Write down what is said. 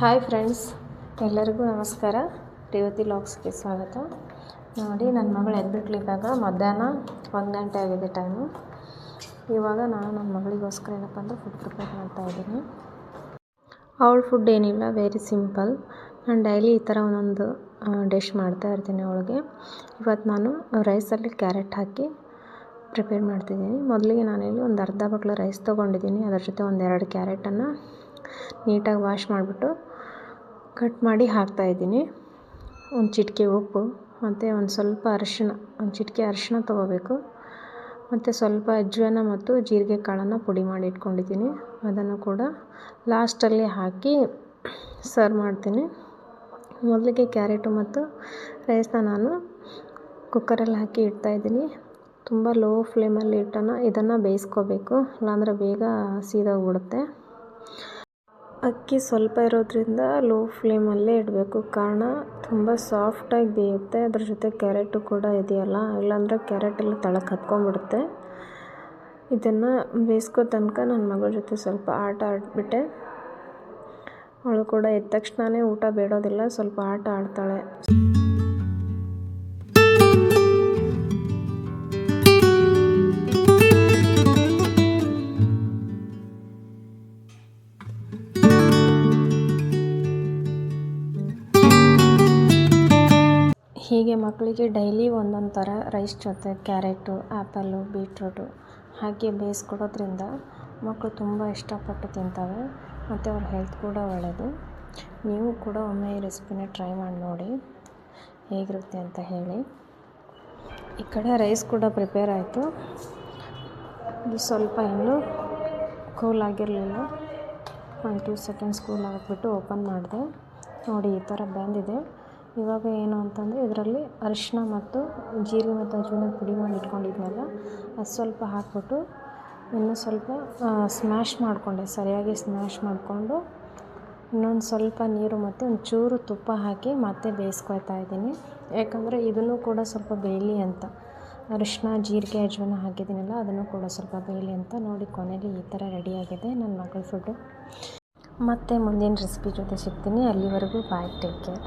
Hi friends ಎಲ್ಲರಿಗೂ ನಮಸ್ಕಾರ. ರೇವತಿ ಲಾಕ್ಸ್ಗೆ ಸ್ವಾಗತ. ನೋಡಿ ನನ್ನ ಮಗಳು ಎದ್ಬಿಟ್ಲಿದ್ದಾಗ ಮಧ್ಯಾಹ್ನ ಒಂದು ಗಂಟೆ ಆಗಿದೆ ಟೈಮು ಇವಾಗ ನಾನು ನನ್ನ ಮಗಳಿಗೋಸ್ಕರ ಏನಪ್ಪ ಅಂದರೆ ಫುಡ್ ಪ್ರಿಪೇರ್ ಮಾಡ್ತಾ ಇದ್ದೀನಿ. ಅವಳ ಫುಡ್ ಏನಿಲ್ಲ ವೆರಿ ಸಿಂಪಲ್ ನಾನು ಡೈಲಿ ಈ ಥರ ಒಂದೊಂದು ಡಿಶ್ ಮಾಡ್ತಾ ಇರ್ತೀನಿ ಅವಳಿಗೆ. ಇವತ್ತು ನಾನು ರೈಸಲ್ಲಿ ಕ್ಯಾರೆಟ್ ಹಾಕಿ ಪ್ರಿಪೇರ್ ಮಾಡ್ತಿದ್ದೀನಿ. ಮೊದಲಿಗೆ ನಾನಿಲ್ಲಿ ಒಂದು ಅರ್ಧ ಬಟ್ಲು ರೈಸ್ ತೊಗೊಂಡಿದ್ದೀನಿ. ಅದರ ಜೊತೆ ಒಂದೆರಡು ಕ್ಯಾರೆಟನ್ನು ನೀಟಾಗಿ ವಾಶ್ ಮಾಡಿಬಿಟ್ಟು ಕಟ್ ಮಾಡಿ ಹಾಕ್ತಾಯಿದ್ದೀನಿ ಒಂದು ಚಿಟಿಕೆ ಉಪ್ಪು, ಮತ್ತು ಒಂದು ಸ್ವಲ್ಪ ಅರಿಶಿಣ, ಒಂದು ಚಿಟಿಕೆ ಅರಿಶಿಣ ತೊಗೋಬೇಕು. ಮತ್ತು ಸ್ವಲ್ಪ ಅಜ್ವಾನ ಮತ್ತು ಜೀರಿಗೆ ಕಾಳನ್ನು ಪುಡಿ ಮಾಡಿ ಇಟ್ಕೊಂಡಿದ್ದೀನಿ. ಅದನ್ನು ಕೂಡ ಲಾಸ್ಟಲ್ಲಿ ಹಾಕಿ ಸರ್ವ್ ಮಾಡ್ತೀನಿ. ಮೊದಲಿಗೆ ಕ್ಯಾರೆಟು ಮತ್ತು ರೈಸ್ನ ನಾನು ಕುಕ್ಕರಲ್ಲಿ ಹಾಕಿ ಇಡ್ತಾಯಿದ್ದೀನಿ ತುಂಬ ಲೋ ಫ್ಲೇಮಲ್ಲಿ ಇಟ್ಟನ, ಇದನ್ನು ಬೇಯಿಸ್ಕೋಬೇಕು. ಇಲ್ಲಾಂದರೆ ಬೇಗ ಸೀದೋಗ್ಬಿಡುತ್ತೆ. ಅಕ್ಕಿ ಸ್ವಲ್ಪ ಇರೋದ್ರಿಂದ ಲೋ ಫ್ಲೇಮಲ್ಲೇ ಇಡಬೇಕು. ಕಾರಣ ತುಂಬ ಸಾಫ್ಟಾಗಿ ಬೇಯುತ್ತೆ. ಅದ್ರ ಜೊತೆ ಕ್ಯಾರೆಟು ಕೂಡ ಇದೆಯಲ್ಲ, ಇಲ್ಲಾಂದರೆ ಕ್ಯಾರೆಟ್ ಎಲ್ಲ ತಳಕ್ಕೆ ಹತ್ಕೊಂಡ್ಬಿಡುತ್ತೆ. ಇದನ್ನು ಬೇಯಿಸ್ಕೋ ತನಕ ನನ್ನ ಮಗಳ ಜೊತೆ ಸ್ವಲ್ಪ ಆಟ ಆಡಿಬಿಟ್ಟೆ. ಅವಳು ಕೂಡ ಎದ್ದ ತಕ್ಷಣವೇ ಊಟ ಬೇಡೋದಿಲ್ಲ, ಸ್ವಲ್ಪ ಆಟ ಆಡ್ತಾಳೆ. ಹೀಗೆ ಮಕ್ಕಳಿಗೆ ಡೈಲಿ ಒಂದೊಂದು ಥರ ರೈಸ್ ಜೊತೆ, ಕ್ಯಾರೆಟು, ಆ್ಯಪಲ್ಲು, ಬೀಟ್ರೂಟು ಹಾಕಿ ಬೇಯಿಸ್ಕೊಡೋದ್ರಿಂದ ಮಕ್ಕಳು ತುಂಬ ಇಷ್ಟಪಟ್ಟು ತಿಂತವೆ ಮತ್ತು ಅವ್ರ ಹೆಲ್ತ್ ಕೂಡ ಒಳ್ಳೆಯದು ನೀವು ಕೂಡ ಒಮ್ಮೆ ಈ ರೆಸಿಪಿನ ಟ್ರೈ ಮಾಡಿ ನೋಡಿ, ಹೇಗಿರುತ್ತೆ ಅಂತ ಹೇಳಿ. ಈ ಕಡೆ ರೈಸ್ ಕೂಡ ಪ್ರಿಪೇರ್ ಆಯಿತು. ಇದು ಸ್ವಲ್ಪ ಇನ್ನೂ ಕೂಲ್ ಆಗಿರಲಿಲ್ಲ. ಒಂದು ಟೂ ಸೆಕೆಂಡ್ಸ್ ಕೂಲ್ ಆಗಿಬಿಟ್ಟು ಓಪನ್ ಮಾಡಿದೆ. ನೋಡಿ, ಈ ಥರ ಬಂದಿದೆ. ಇವಾಗ ಏನು ಅಂತಂದರೆ ಇದರಲ್ಲಿ ಅರಿಶಿನ ಮತ್ತು ಜೀರಿಗೆ ಮತ್ತು ಅಜ್ಜಿನ ಪುಡಿ ಮಾಡಿ ಇಟ್ಕೊಂಡಿದ್ನಲ್ಲ, ಅದು ಸ್ವಲ್ಪ ಹಾಕ್ಬಿಟ್ಟು ಇನ್ನೂ ಸ್ವಲ್ಪ ಸ್ಮ್ಯಾಶ್ ಮಾಡಿಕೊಂಡೆ. ಸರಿಯಾಗಿ ಸ್ಮ್ಯಾಶ್ ಮಾಡಿಕೊಂಡು ಇನ್ನೊಂದು ಸ್ವಲ್ಪ ನೀರು ಮತ್ತು ಒಂಚೂರು ತುಪ್ಪ ಹಾಕಿ ಮತ್ತೆ ಬೇಯಿಸ್ಕೊಳ್ತಾ ಇದ್ದೀನಿ. ಯಾಕಂದರೆ ಇದನ್ನು ಕೂಡ ಸ್ವಲ್ಪ ಬೇಯಲಿ ಅಂತ. ಅರಿಶಿನ ಜೀರಿಗೆ, ಅಜ್ವಾನ ಹಾಕಿದ್ದೀನಲ್ಲ, ಅದನ್ನು ಕೂಡ ಸ್ವಲ್ಪ ಬೇಯಲಿ ಅಂತ ನೋಡಿ ಕೊನೆಯಲ್ಲಿ ಈ ಥರ ರೆಡಿಯಾಗಿದೆ ನನ್ನ ಮಗಳ ಫುಡ್ಡು ಮತ್ತೆ ಮುಂದಿನ ರೆಸಿಪಿ ಜೊತೆ ಸಿಗ್ತೀನಿ. ಅಲ್ಲಿವರೆಗೂ ಬಾಯ್ ಟೇಕ್ ಕೇರ್